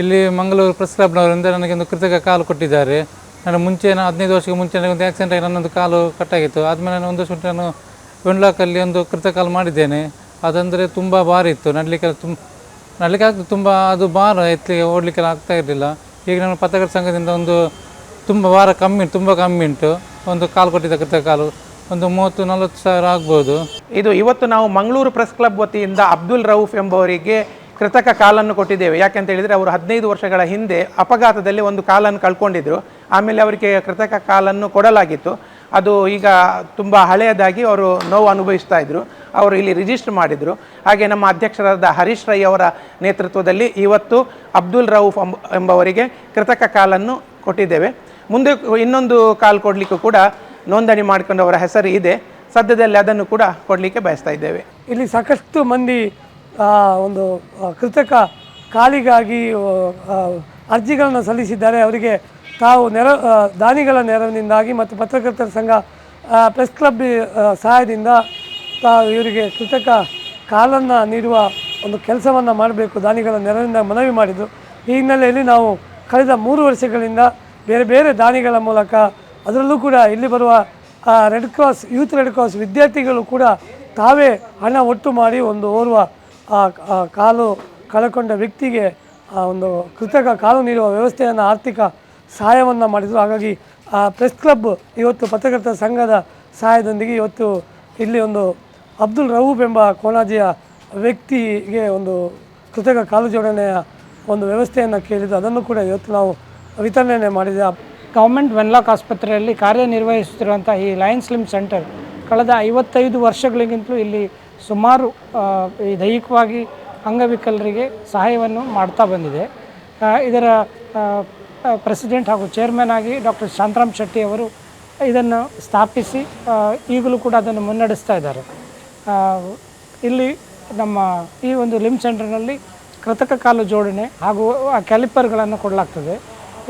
ಇಲ್ಲಿ ಮಂಗಳೂರು ಪ್ರೆಸ್ ಕ್ಲಬ್ನವರಿಂದ ಒಂದು ಕೃತಕ ಕಾಲು ಕೊಟ್ಟಿದ್ದಾರೆ. ನಾನು ಮುಂಚೆ, ನಾನು ಹದಿನೈದು ವರ್ಷಕ್ಕೆ ಮುಂಚೆ ನನಗೆ ಒಂದು ಆಕ್ಸಿಡೆಂಟ್ ಆಗಿ ನನ್ನೊಂದು ಕಾಲು ಕಟ್ಟಾಗಿತ್ತು ಆದಮೇಲೆ ನಾನು ಒಂದು ವರ್ಷ ನಾನು ವೆನ್ಲಾಕಲ್ಲಿ ಒಂದು ಕೃತಕ ಕಾಲು ಮಾಡಿದ್ದೇನೆ. ಅದಂದರೆ ತುಂಬ ಭಾರ ಇತ್ತು. ನಡಲಿಕ್ಕೆ ತುಂಬ ನಡಲಿಕ್ಕೆ ಆಗ್ತದೆ ತುಂಬ, ಅದು ಭಾರ ಎತ್ತಲಿಕ್ಕೆ ಓಡಲಿಕ್ಕೆಲ್ಲ ಆಗ್ತಾ ಇರಲಿಲ್ಲ. ಈಗ ನಾನು ಪತ್ರಕರ್ತ ಸಂಘದಿಂದ ಒಂದು ತುಂಬ ಭಾರ ಕಮ್ಮಿ, ತುಂಬ ಕಮ್ಮಿ ಉಂಟು. ಒಂದು ಕಾಲು ಕೊಟ್ಟಿದ್ದ ಕೃತಕ ಕಾಲು. ಒಂದು ಮೂವತ್ತು, ನಲವತ್ತು ಸಾವಿರ ಆಗ್ಬೋದು. ಇದು ಇವತ್ತು ನಾವು ಮಂಗಳೂರು ಪ್ರೆಸ್ ಕ್ಲಬ್ ವತಿಯಿಂದ ಅಬ್ದುಲ್ ರೌಫ್ ಎಂಬವರಿಗೆ ಕೃತಕ ಕಾಲನ್ನು ಕೊಟ್ಟಿದ್ದೇವೆ. ಯಾಕೆಂತ ಹೇಳಿದರೆ ಅವರು ಹದಿನೈದು ವರ್ಷಗಳ ಹಿಂದೆ ಅಪಘಾತದಲ್ಲಿ ಒಂದು ಕಾಲನ್ನು ಕಳ್ಕೊಂಡಿದ್ರು. ಆಮೇಲೆ ಅವರಿಗೆ ಕೃತಕ ಕಾಲನ್ನು ಕೊಡಲಾಗಿತ್ತು. ಅದು ಈಗ ತುಂಬ ಹಳೆಯದಾಗಿ ಅವರು ನೋವು ಅನುಭವಿಸ್ತಾ ಇದ್ದರು ಅವರು ಇಲ್ಲಿ ರಿಜಿಸ್ಟರ್ ಮಾಡಿದರು. ಹಾಗೆ ನಮ್ಮ ಅಧ್ಯಕ್ಷರಾದ ಹರೀಶ್ ರೈ ಅವರ ನೇತೃತ್ವದಲ್ಲಿ ಇವತ್ತು ಅಬ್ದುಲ್ ರೌಫ್ ಎಂಬ- ಎಂಬವರಿಗೆ ಕೃತಕ ಕಾಲನ್ನು ಕೊಟ್ಟಿದ್ದೇವೆ. ಮುಂದೆ ಇನ್ನೊಂದು ಕಾಲ್ ಕೊಡಲಿಕ್ಕೂ ಕೂಡ ನೋಂದಣಿ ಮಾಡಿಕೊಂಡವರ ಹೆಸರು ಇದೆ. ಸದ್ಯದಲ್ಲಿ ಅದನ್ನು ಕೂಡ ಕೊಡಲಿಕ್ಕೆ ಬಯಸ್ತಾ ಇದ್ದೇವೆ. ಇಲ್ಲಿ ಸಾಕಷ್ಟು ಮಂದಿ ಒಂದು ಕೃತಕ ಕಾಲಿಗಾಗಿ ಅರ್ಜಿಗಳನ್ನು ಸಲ್ಲಿಸಿದ್ದಾರೆ. ಅವರಿಗೆ ತಾವು ನೆರ ದಾನಿಗಳ ನೆರವಿನಿಂದಾಗಿ ಮತ್ತು ಪತ್ರಕರ್ತರ ಸಂಘ ಪ್ರೆಸ್ ಕ್ಲಬ್ ಸಹಾಯದಿಂದ ತಾವು ಇವರಿಗೆ ಕೃತಕ ಕಾಲನ್ನು ನೀಡುವ ಒಂದು ಕೆಲಸವನ್ನು ಮಾಡಬೇಕು. ದಾನಿಗಳ ನೆರವಿನಿಂದ ಮನವಿ ಮಾಡಿದರು. ಈ ಹಿನ್ನೆಲೆಯಲ್ಲಿ ನಾವು ಕಳೆದ ಮೂರು ವರ್ಷಗಳಿಂದ ಬೇರೆ ಬೇರೆ ದಾನಿಗಳ ಮೂಲಕ ಅದರಲ್ಲೂ ಕೂಡ ಇಲ್ಲಿ ಬರುವ red cross youth red cross ವಿದ್ಯಾರ್ಥಿಗಳು ಕೂಡ ತಾವೇ ಹಣ ಒಟ್ಟು ಮಾಡಿ ಒಂದು ಓರ್ವ ಆ, ಕಾಲು ಕಳಕೊಂಡ ವ್ಯಕ್ತಿಗೆ ಆ ಒಂದು ಕೃತಕ ಕಾಲು ನೀಡುವ ವ್ಯವಸ್ಥೆಯನ್ನು ಆರ್ಥಿಕ ಸಹಾಯವನ್ನು ಮಾಡಿದರು. ಹಾಗಾಗಿ ಆ ಪ್ರೆಸ್ ಕ್ಲಬ್ ಇವತ್ತು ಪತ್ರಕರ್ತರ ಸಂಘದ ಸಹಾಯದೊಂದಿಗೆ ಇವತ್ತು ಇಲ್ಲಿ ಒಂದು ಅಬ್ದುಲ್ ರವೂಬ್ ಎಂಬ ಕೋಣಾಜಿಯ ವ್ಯಕ್ತಿಗೆ ಒಂದು ಕೃತಕ ಕಾಲು ಜೋಡಣೆಯ ಒಂದು ವ್ಯವಸ್ಥೆಯನ್ನು ಕೇಳಿದ್ದು ಅದನ್ನು ಕೂಡ ಇವತ್ತು ನಾವು ವಿತರಣೆ ಮಾಡಿದೆ. ಗೌರ್ಮೆಂಟ್ ವೆನ್ಲಾಕ್ ಆಸ್ಪತ್ರೆಯಲ್ಲಿ ಕಾರ್ಯನಿರ್ವಹಿಸುತ್ತಿರುವಂಥ ಈ ಲಯನ್ಸ್ ಲಿಮ್ ಸೆಂಟರ್ ಕಳೆದ ಐವತ್ತೈದು ವರ್ಷಗಳಿಗಿಂತಲೂ ಇಲ್ಲಿ ಸುಮಾರು ದೈಹಿಕವಾಗಿ ಅಂಗವಿಕಲರಿಗೆ ಸಹಾಯವನ್ನು ಮಾಡ್ತಾ ಬಂದಿದೆ. ಇದರ ಪ್ರೆಸಿಡೆಂಟ್ ಹಾಗೂ ಚೇರ್ಮನ್ ಆಗಿ ಡಾಕ್ಟರ್ ಶಾಂತರಾಮ್ ಶೆಟ್ಟಿ ಅವರು ಇದನ್ನು ಸ್ಥಾಪಿಸಿ ಈಗಲೂ ಕೂಡ ಅದನ್ನು ಮುನ್ನಡೆಸ್ತಾ ಇದ್ದಾರೆ. ಇಲ್ಲಿ ನಮ್ಮ ಈ ಒಂದು ಲಿಮ್ ಸೆಂಟರ್ನಲ್ಲಿ ಕೃತಕ ಕಾಲು ಜೋಡಣೆ ಹಾಗೂ ಆ ಕ್ಯಾಲಿಪರ್ಗಳನ್ನು ಕೊಡಲಾಗ್ತದೆ.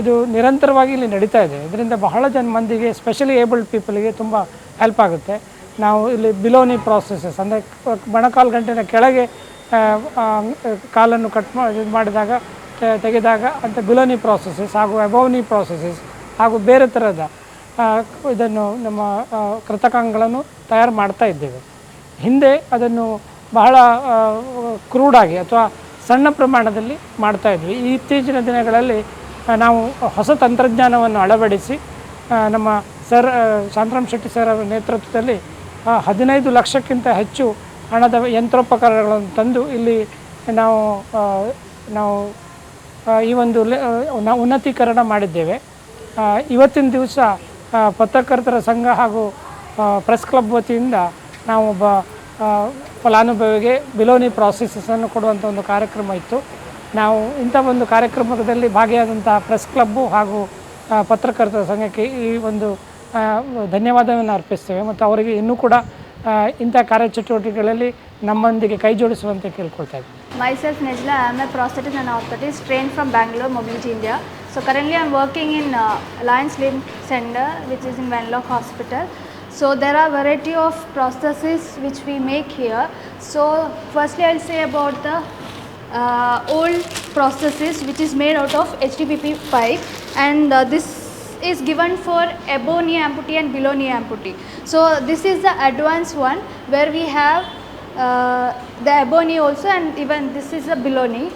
ಇದು ನಿರಂತರವಾಗಿ ಇಲ್ಲಿ ನಡೀತಾ ಇದೆ. ಇದರಿಂದ ಬಹಳ ಜನ ಮಂದಿಗೆ ಸ್ಪೆಷಲಿ ಏಬಲ್ಡ್ ಪೀಪಲ್ಗೆ ತುಂಬ ಹೆಲ್ಪ್ ಆಗುತ್ತೆ. ನಾವು ಇಲ್ಲಿ ಬಿಲೋನಿ ಪ್ರಾಸೆಸಸ್ ಅಂದರೆ ಮೊಣಕಾಲು ಗಂಟೆನ ಕೆಳಗೆ ಕಾಲನ್ನು ಕಟ್ ಮಾಡಿದಾಗ ತೆಗೆದಾಗ ಅಂತ ಬಿಲೋನಿ ಪ್ರಾಸೆಸಸ್ ಹಾಗೂ ಅಬೌನಿ ಪ್ರಾಸೆಸಸ್ ಹಾಗೂ ಬೇರೆ ಥರದ ಇದನ್ನು ನಮ್ಮ ಕೃತಕಾಂಗಗಳನ್ನು ತಯಾರು ಮಾಡ್ತಾ ಇದ್ದೇವೆ. ಹಿಂದೆ ಅದನ್ನು ಬಹಳ ಕ್ರೂಡಾಗಿ ಅಥವಾ ಸಣ್ಣ ಪ್ರಮಾಣದಲ್ಲಿ ಮಾಡ್ತಾ ಇದ್ವಿ. ಇತ್ತೀಚಿನ ದಿನಗಳಲ್ಲಿ ನಾವು ಹೊಸ ತಂತ್ರಜ್ಞಾನವನ್ನು ಅಳವಡಿಸಿ ನಮ್ಮ ಸರ್ ಶಾಂತರಾಮ್ ಶೆಟ್ಟಿ ಸರ್ ಅವರ ನೇತೃತ್ವದಲ್ಲಿ ಹದಿನೈದು ಲಕ್ಷಕ್ಕಿಂತ ಹೆಚ್ಚು ಹಣದ ಯಂತ್ರೋಪಕರಣಗಳನ್ನು ತಂದು ಇಲ್ಲಿ ನಾವು ನಾವು ಈ ಒಂದು ಉನ್ನತೀಕರಣ ಮಾಡಿದ್ದೇವೆ. ಇವತ್ತಿನ ದಿವಸ ಪತ್ರಕರ್ತರ ಸಂಘ ಹಾಗೂ ಪ್ರೆಸ್ ಕ್ಲಬ್ ವತಿಯಿಂದ ನಾವು ಒಬ್ಬ ಫಲಾನುಭವಿಗೆ ಬಿಲೋನಿ ಪ್ರಾಸೆಸನ್ನು ಕೊಡುವಂಥ ಒಂದು ಕಾರ್ಯಕ್ರಮ ಇತ್ತು. ನಾವು ಇಂಥ ಒಂದು ಕಾರ್ಯಕ್ರಮದಲ್ಲಿ ಭಾಗಿಯಾದಂಥ ಪ್ರೆಸ್ ಕ್ಲಬ್ಬು ಹಾಗೂ ಪತ್ರಕರ್ತರ ಸಂಘಕ್ಕೆ ಈ ಒಂದು ಧನ್ಯವಾದವನ್ನು ಅರ್ಪಿಸ್ತೇವೆ. ಮತ್ತು ಅವರಿಗೆ ಇನ್ನೂ ಕೂಡ ಇಂಥ ಕಾರ್ಯಚಟುವಟಿಕೆಗಳಲ್ಲಿ ನಮ್ಮೊಂದಿಗೆ ಕೈ ಜೋಡಿಸುವಂತೆ ಕೇಳ್ಕೊಳ್ತಾ ಇದ್ದೀವಿ my self Nezla I am a prosthetist and orthotist train from Bangalore mobility India so currently I'm working in Lions limb centre which is in Wenlock hospital so there are variety of prosthesis which we make here so firstly I say about the old processes which is made out of HDPP pipe and uh, this is given for ebony amputee and below knee amputee. So this is the advanced one where we have uh, the ebony also and even this is a below knee.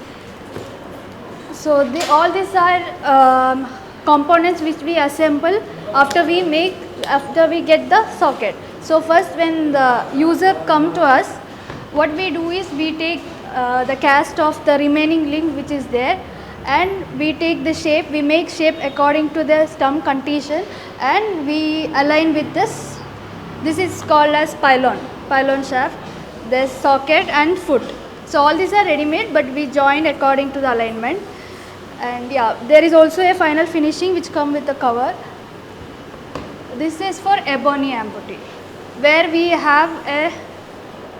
So the, all these are um, components which we assemble after we make after we get the socket. So first when the user come to us, what we do is we take uh, Uh, the cast of the remaining link which is there. And we take the shape, we make shape according to the stump condition. And we align with this. This is called as pylon, pylon shaft, there's socket and foot. So all these are ready made but we join according to the alignment. And yeah there is also a final finishing which come with the cover. This is for ebony amputee where we have a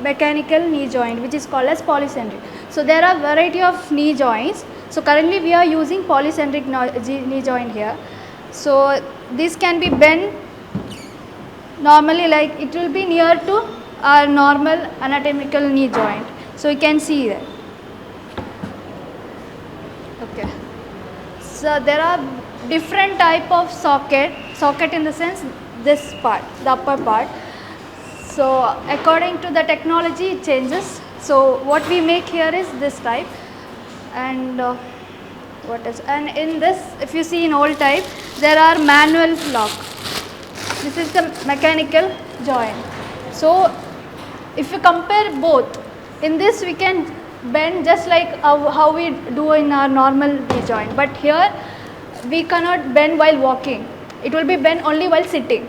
mechanical knee joint which is called as polycentric. So there are variety of knee joints. So currently we are using polycentric knee joint here. So this can be bent normally like it will be near to our normal anatomical knee joint. So you can see that. Okay. So there are different type of socket socket in the sense this part the upper part so according to the technology it changes. So what we make here is this type. And uh, what is and in this if you see in old type there are manual lock. This is the mechanical joint so if you compare both in this we can bend just like how, we do in our normal joint but here we cannot bend while walking. It will be bent only while sitting